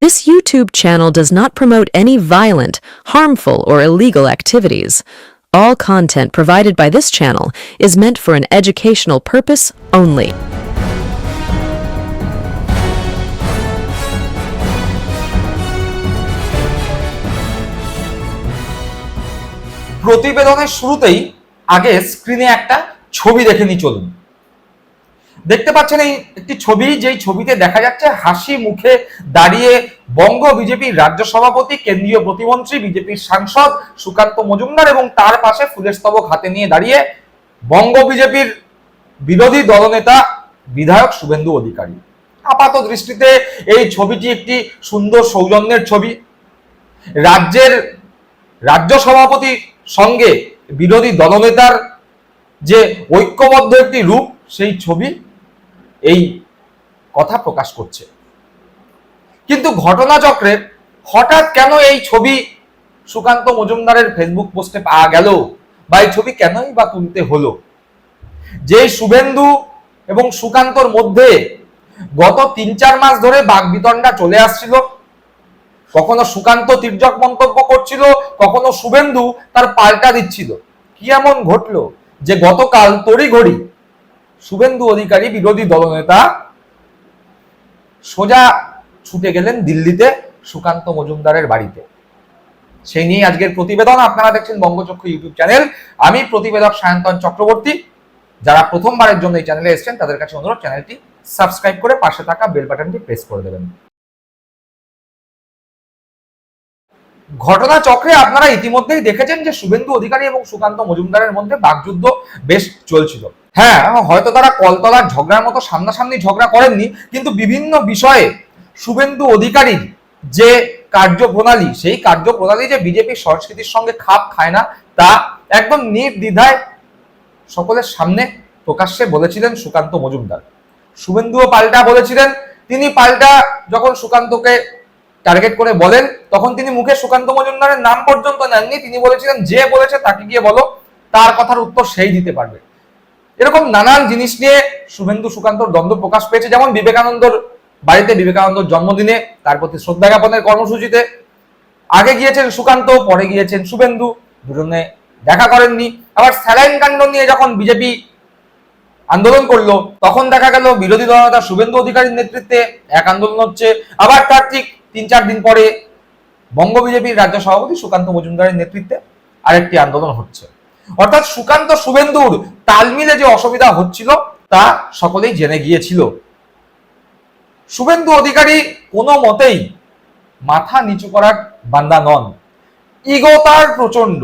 This YouTube channel does not promote any violent, harmful, or illegal activities. All content provided by this channel is meant for an educational purpose only. প্রতিবেদনের শুরুতেই আগে স্ক্রিনে একটা ছবি দেখে নি চলুন দেখতে পাচ্ছেন এই একটি ছবি, যেই ছবিতে দেখা যাচ্ছে হাসি মুখে দাঁড়িয়ে বঙ্গ বিজেপির রাজ্য সভাপতি, কেন্দ্রীয় প্রতিমন্ত্রী, বিজেপির সাংসদ সুকান্ত মজুমদার এবং তার পাশে ফুলের স্তবক হাতে নিয়ে দাঁড়িয়ে বঙ্গ বিজেপির বিরোধী দলনেতা বিধায়ক শুভেন্দু অধিকারী। আপাত দৃষ্টিতে এই ছবিটি একটি সুন্দর সৌজন্যের ছবি। রাজ্যের রাজ্য সভাপতির সঙ্গে বিরোধী দলনেতার যে ঐক্যবদ্ধ একটি রূপ, সেই ছবি এই কথা প্রকাশ করছে। কিন্তু ঘটনাচক্রে হঠাৎ কেন এই ছবি সুকান্ত মজুমদারের ফেসবুক পোস্টে পাওয়া গেল বা এই ছবি কেনই বা তুলতে হলো? যে শুভেন্দু এবং সুকান্তর মধ্যে গত তিন চার মাস ধরে বাগবিতণ্ডা চলে আসছিল। কখনো সুকান্ত তির্যক মন্তব্য করছিল, কখনো শুভেন্দু তার পাল্টা দিচ্ছিল। কি এমন ঘটলো যে গতকাল তড়িঘড়ি শুভেন্দু অধিকারী বিরোধী দলনেতা সোজা ছুটে গেলেন দিল্লিতে সুকান্ত মজুমদারের বাড়িতে। সেই নিয়ে আজকের প্রতিবেদন। আপনারা দেখছেন বঙ্গচক্ষু ইউটিউব চ্যানেল। আমি প্রতিবেদক সায়ন্তন চক্রবর্তী। যারা প্রথমবারের জন্য এই চ্যানেলে এসছেন, তাদের কাছে অনুরোধ, চ্যানেলটি সাবস্ক্রাইব করে পাশে থাকা বেল বাটনটি প্রেস করে দেবেন। ঘটনা চক্রে আপনারা ইতিমধ্যেই দেখেছেন যে শুভেন্দু অধিকারী এবং সুকান্ত মজুমদারের মধ্যে বাকযুদ্ধ বেশ চলছিল। হ্যাঁ হয়তো তারা কলতলার ঝগড়ার মতো সামনাসামনি ঝগড়া করেননি, কিন্তু বিভিন্ন বিষয়ে শুভেন্দু অধিকারীর যে কার্যপ্রণালী, সেই কার্যপ্রণালী যে বিজেপির সংস্কৃতির সঙ্গে খাপ খায় না, তা একদম নির্দ্বিধায় সকলের সামনে প্রকাশ্যে বলেছিলেন সুকান্ত মজুমদার। শুভেন্দুও পাল্টা বলেছিলেন। তিনি পাল্টা যখন সুকান্তকে টার্গেট করে বলেন, তখন তিনি মুখে সুকান্ত মজুমদারের নাম পর্যন্ত নেননি। তিনি বলেছিলেন, যে বলেছে তাকে গিয়ে বলো, তার কথার উত্তর সেই দিতে পারবে। এরকম নানান জিনিস নিয়ে শুভেন্দু সুকান্তর দ্বন্দ্ব প্রকাশ পেয়েছে। যেমন বিবেকানন্দর বাড়িতে বিবেকানন্দর জন্মদিনে, তার প্রতি শ্রদ্ধা জ্ঞাপনের কর্মসূচিতে। আগে গিয়েছেন সুকান্ত, পরে গিয়েছেন শুভেন্দু, দুজনে দেখা করেননি। আবার স্যালাইন কাণ্ড নিয়ে যখন বিজেপি আন্দোলন করল, তখন দেখা গেল বিরোধী দলনেতা শুভেন্দু অধিকারীর নেতৃত্বে এক আন্দোলন হচ্ছে। আবার তার ঠিক তিন চার দিন পরে বঙ্গ বিজেপির রাজ্য সভাপতি সুকান্ত মজুমদারের নেতৃত্বে আরেকটি আন্দোলন হচ্ছে। অর্থাৎ সুকান্ত শুভেন্দুর তালমিলে যে অসুবিধা হচ্ছিল, তা সকলেই জেনে গিয়েছিল। শুভেন্দু অধিকারী কোনো মতেই মাথা নিচু করার বান্দা নন। ইগো তার প্রচণ্ড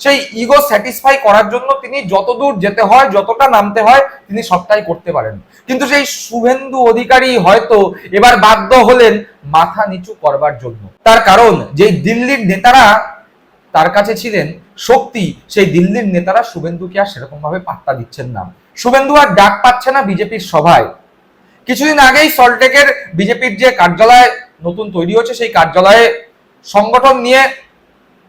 সেই ইগো স্যাটিসফাই করার জন্য তিনি যতদূর যেতে হয়, যতটা নামতে হয়, তিনি সবটাই করতে পারেন। কিন্তু সেই শুভেন্দু অধিকারী হয়তো এবার বাধ্য হলেন মাথা নিচু করবার জন্য। তার কারণ যে দিল্লির নেতারা তার কাছে ছিলেন, শক্তি, সেই দিল্লির নেতারা শুভেন্দুকে আর সেরকম ভাবে পাত্তা দিচ্ছেন না। শুভেন্দু আর ডাক পাচ্ছে না বিজেপির সভায়। কিছুদিন আগেই সল্টেকের বিজেপির যে কার্যালয় নতুন তৈরি হচ্ছে সেই কার্যালয়ে সংগঠন নিয়ে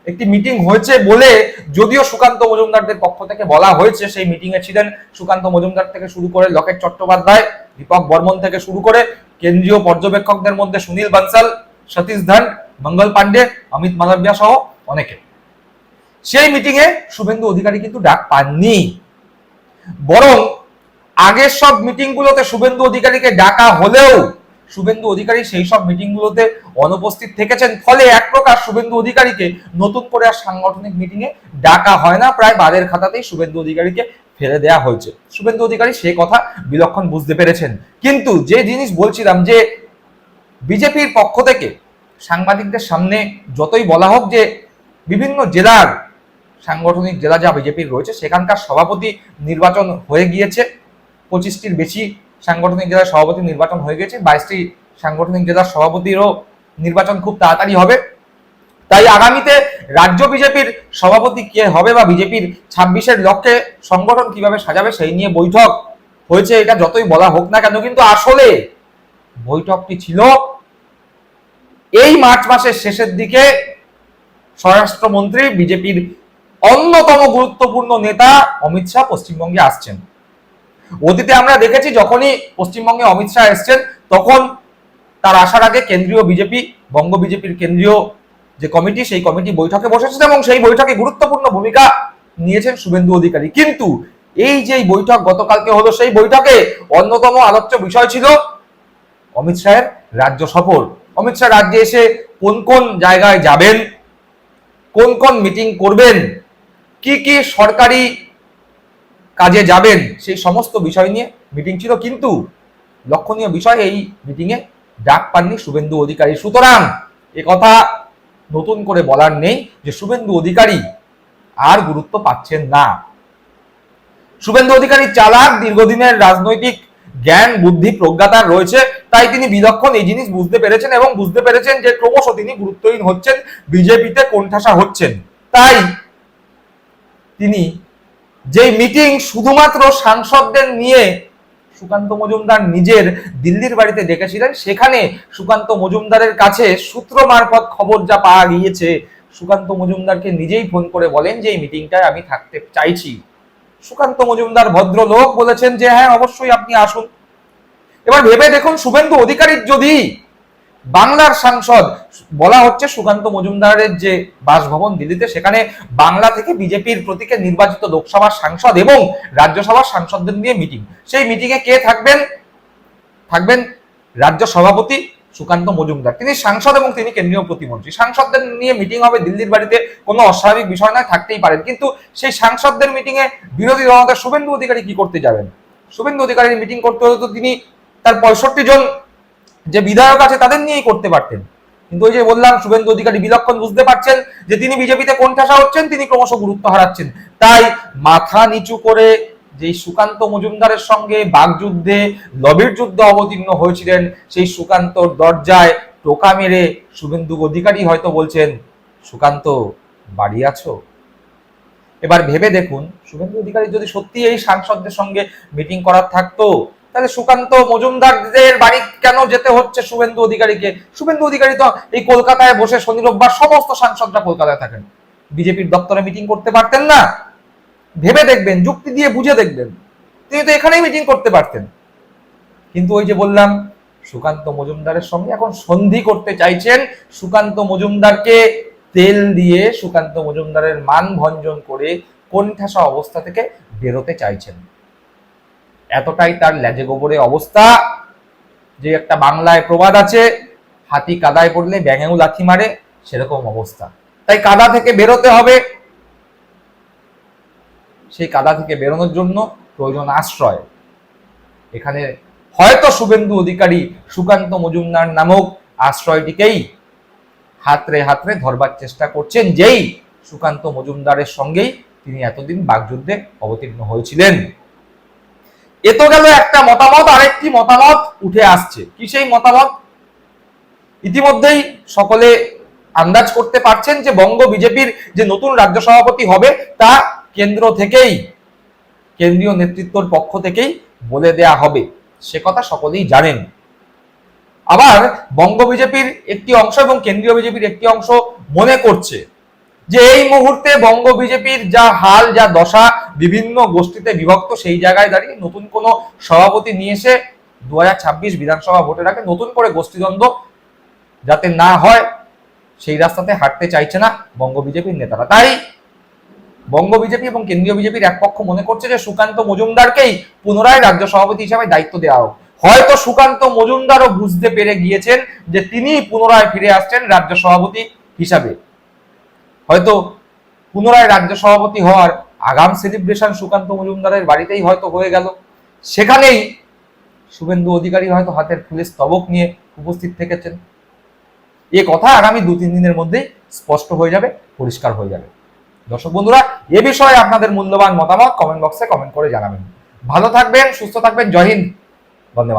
একটি মিটিং হয়েছে বলে যদিও সুকান্ত মজুমদারদের পক্ষ থেকে বলা হয়েছে, সেই মিটিং এ ছিলেন সুকান্ত মজুমদার থেকে শুরু করে লকেট চট্টোপাধ্যায়, দীপক বর্মন থেকে শুরু করে কেন্দ্রীয় পর্যবেক্ষকদের মধ্যে সুনীল বানসাল, সতীশ ধান, মঙ্গল পান্ডে অমিত মালব্যা সহ অনেকে। সেই মিটিং এ শুভেন্দু অধিকারী কিন্তু ডাক পাননি। বরং আগের সব মিটিং গুলোতে শুভেন্দু অধিকারীকে ডাকা হলেও শুভেন্দু অধিকারী সেই সব মিটিং গুলোতে অনুপস্থিত থেকেছেন। ফলে এক প্রকার শুভেন্দু অধিকারীকে নতুন করে আর সাংগঠনিক মিটিং এ ডাকা হয় না। প্রায় বাদের খাতাতেই শুভেন্দু অধিকারীকে ফেলে দেয়া হয়েছে। শুভেন্দু অধিকারী সে কথা বিলক্ষণ বুঝতে পেরেছেন। কিন্তু যে জিনিস বলছিলাম যে বিজেপির পক্ষ থেকে সাংবাদিকদের সামনে যতই বলা হোক যে বিভিন্ন জেলার সাংগঠনিক জেলা যা বিজেপির রয়েছে, সেখানকার সভাপতি নির্বাচন হয়ে গিয়েছে। পঁচিশটির বেশি সাংগঠনিক জেলার সভাপতি নির্বাচন হয়ে গেছে। বাইশটি সাংগঠনিক জেলার সভাপতিরও নির্বাচন খুব তাড়াতাড়ি হবে। তাই আগামীতে রাজ্য বিজেপির সভাপতি কে হবে বা বিজেপির ছাব্বিশের লক্ষ্যে সংগঠন কীভাবে সাজাবে সেই নিয়ে বৈঠক হয়েছে, এটা যতই বলা হোক না কেন, কিন্তু আসলে বৈঠকটি ছিল এই মার্চ মাসের শেষের দিকে স্বরাষ্ট্রমন্ত্রী বিজেপির অন্যতম গুরুত্বপূর্ণ নেতা অমিত শাহ পশ্চিমবঙ্গে আসছেন। অতীতে আমরা দেখেছি যখনই পশ্চিমবঙ্গে অমিত শাহ এসছেন, তখন তার আসার আগে কেন্দ্রীয় বিজেপি, বঙ্গ বিজেপির কেন্দ্রীয় যে কমিটি, সেই কমিটি বৈঠকে বসেছেন এবং সেই বৈঠকে গুরুত্বপূর্ণ ভূমিকা নিয়েছেন শুভেন্দু অধিকারী। কিন্তু এই যে বৈঠক গতকালকে হলো, সেই বৈঠকে অন্যতম আলোচ্য বিষয় ছিল অমিত শাহের রাজ্য সফর। অমিত শাহ রাজ্যে এসে কোন কোন জায়গায় যাবেন? কোন কোন মিটিং করবেন? কি কি সরকারি কাজে যাবেন? সেই সমস্ত বিষয় নিয়ে মিটিং ছিল, কিন্তু লক্ষণীয় বিষয়, এই মিটিংয়ে ডাক পাননি শুভেন্দু অধিকারী। সুতরাং কথা নতুন করে বলার নেই যে শুভেন্দু অধিকারী আর গুরুত্ব পাচ্ছেন না। শুভেন্দু অধিকারী চালাক, দীর্ঘদিনের রাজনৈতিক জ্ঞান, বুদ্ধি প্রজ্ঞাতার রয়েছে, তাই তিনি বিলক্ষণ এই জিনিস বুঝতে পেরেছেন এবং বুঝতে পেরেছেন যে ক্রমশ তিনি গুরুত্বহীন হচ্ছেন, বিজেপিতে কোণঠাসা হচ্ছেন। তাই তিনি যেই মিটিং শুধুমাত্র সাংসদদের নিয়ে সুকান্ত মজুমদার নিজের দিল্লির বাড়িতে ডেকেছিলেন। সেখানে সুকান্ত মজুমদারের কাছে সূত্র মারফত খবর যা পাওয়া গিয়েছে, সুকান্ত মজুমদারকে নিজেই ফোন করে বলেন যে, এই মিটিংটায় আমি থাকতে চাইছি। সুকান্ত মজুমদার ভদ্রলোক বলেছেন যে হ্যাঁ অবশ্যই আপনি আসুন। এবার ভেবে দেখুন, শুভেন্দু অধিকারীর যদি বাংলার সাংসদ, বলা হচ্ছে সুকান্ত মজুমদারের যে বাসভবন দিল্লিতে, সেখানে বাংলা থেকে বিজেপির প্রতীকে নির্বাচিত লোকসভার সাংসদ এবং রাজ্যসভার সাংসদদের নিয়ে মিটিং। সেই মিটিংয়ে কে থাকবেন? থাকবেন রাজ্য সভাপতি সুকান্ত মজুমদার। তিনি সাংসদ এবং তিনি কেন্দ্রীয় প্রতিমন্ত্রী। সাংসদদের নিয়ে মিটিং হবে দিল্লির বাড়িতে, কোনো অস্বাভাবিক বিষয় নয়, থাকতেই পারেন। কিন্তু সেই সাংসদদের মিটিংয়ে বিরোধী দলনেতা শুভেন্দু অধিকারী কি করতে যাবেন? শুভেন্দু অধিকারীর মিটিং করতে হলে তো তিনি তার পঁয়ষট্টি জন যে বিধায়ক আছে তাদের নিয়েই করতে পারতেন। কিন্তু ওই যে বললাম, শুভেন্দু অধিকারী বিলক্ষণ বুঝতে পারছেন যে তিনি বিজেপিতে কোন কোণঠাসা হচ্ছেন, তিনি ক্রমশ গুরুত্ব হারাচ্ছেন। তাই মাথা নিচু করে যে সুকান্ত মজুমদারের সঙ্গে বাগযুদ্ধে, লবির যুদ্ধ অবতীর্ণ হয়েছিলেন, সেই সুকান্তর দরজায় টোকা মেরে শুভেন্দু অধিকারী হয়তো বলছেন, সুকান্ত, বাড়ি আছো? এবার ভেবে দেখুন, শুভেন্দু অধিকারী যদি সত্যি এই সাংসদদের সঙ্গে মিটিং করার থাকতো তাহলে সুকান্ত মজুমদারদের বাড়ি কেন যেতে হচ্ছে শুভেন্দু অধিকারীকে? শুভেন্দু অধিকারী তো এই কলকাতায় বসে শনি রোববার সমস্ত সাংসদরা কলকাতায় থাকেন। বিজেপির দপ্তরে মিটিং করতে পারতেন না। ভেবে দেখবেন, যুক্তি দিয়ে বুঝে দেখবেন। তিনি তো এখানেই মিটিং করতে পারতেন। কিন্তু ওই যে বললাম, সুকান্ত মজুমদারের সঙ্গে এখন সন্ধি করতে চাইছেন। সুকান্ত মজুমদারকে তেল দিয়ে সুকান্ত মজুমদারের মান ভঞ্জন করে কোণঠাসা অবস্থা থেকে বেরোতে চাইছেন। এতটাই তার লেজে গোবরে অবস্থা যে একটা বাংলায় প্রবাদ আছে, হাতি কাদায় পড়লে ব্যাঙেও লাথি মারে, সেরকম অবস্থা। তাই কাদা থেকে বেরোতে হবে। সেই কাদা থেকে বেরোনোর জন্য প্রয়োজন আশ্রয়। এখানে হয়তো শুভেন্দু অধিকারী সুকান্ত মজুমদার নামক আশ্রয়টিকেই হাতরে হাতরে ধরবার চেষ্টা করছেন, যেই সুকান্ত মজুমদারের সঙ্গেই তিনি এতদিন বাগযুদ্ধে অবতীর্ণ হয়েছিলেন। এ তো গেল একটা মতামত, আরেকটি মতামত উঠে আসছে। কি সেই মতামত? ইতিমধ্যেই সকলে আন্দাজ করতে পারছেন যে বঙ্গ বিজেপির যে নতুন রাজ্য সভাপতি হবে, তা কেন্দ্র থেকেই, কেন্দ্রীয় নেতৃত্বর পক্ষ থেকেই বলে দেয়া হবে। সে কথা সকলেই জানেন। আবার বঙ্গ বিজেপির একটি অংশ এবং কেন্দ্রীয় বিজেপির একটি অংশ মনে করছে। যে এই মুহূর্তে বঙ্গ বিজেপির যা হাল, যা দশা, বিভিন্ন গোষ্ঠীতে বিভক্ত, সেই জায়গায় দাঁড়িয়ে নতুন কোনো সভাপতি নিয়ে এসে দু হাজার ছাব্বিশ বিধানসভা ভোটের আগে নতুন করে গোষ্ঠীদ্বন্দ্ব যাতে না হয়, সেই রাস্তাতে হাঁটতে চাইছে না বঙ্গ বিজেপির নেতারা। তাই বঙ্গ বিজেপি এবং কেন্দ্রীয় বিজেপির এক পক্ষ মনে করছে যে সুকান্ত মজুমদারকেই পুনরায় রাজ্য সভাপতি হিসাবে দায়িত্ব দেওয়া হোক। হয়তো সুকান্ত মজুমদারও বুঝতে পেরে গিয়েছেন যে তিনি পুনরায় ফিরে আসছেন রাজ্য সভাপতি হিসাবে। হয়তো পুনরায় রাজ্য সভাপতি হওয়ার আগাম সেলিব্রেশন সুকান্ত মজুমদারের বাড়িতেই হয়তো হয়ে গেল। সেখানেই শুভেন্দু অধিকারী হয়তো হাতের ফুলের স্তবক নিয়ে উপস্থিত থেকেছেন। এ কথা আগামী দু তিন দিনের মধ্যে স্পষ্ট হয়ে যাবে, পরিষ্কার হয়ে যাবে। দর্শক বন্ধুরা, এ বিষয়ে আপনাদের মূল্যবান মতামত কমেন্ট বক্সে কমেন্ট করে জানাবেন। ভালো থাকবেন, সুস্থ থাকবেন, জয় হিন্দ। বন্দে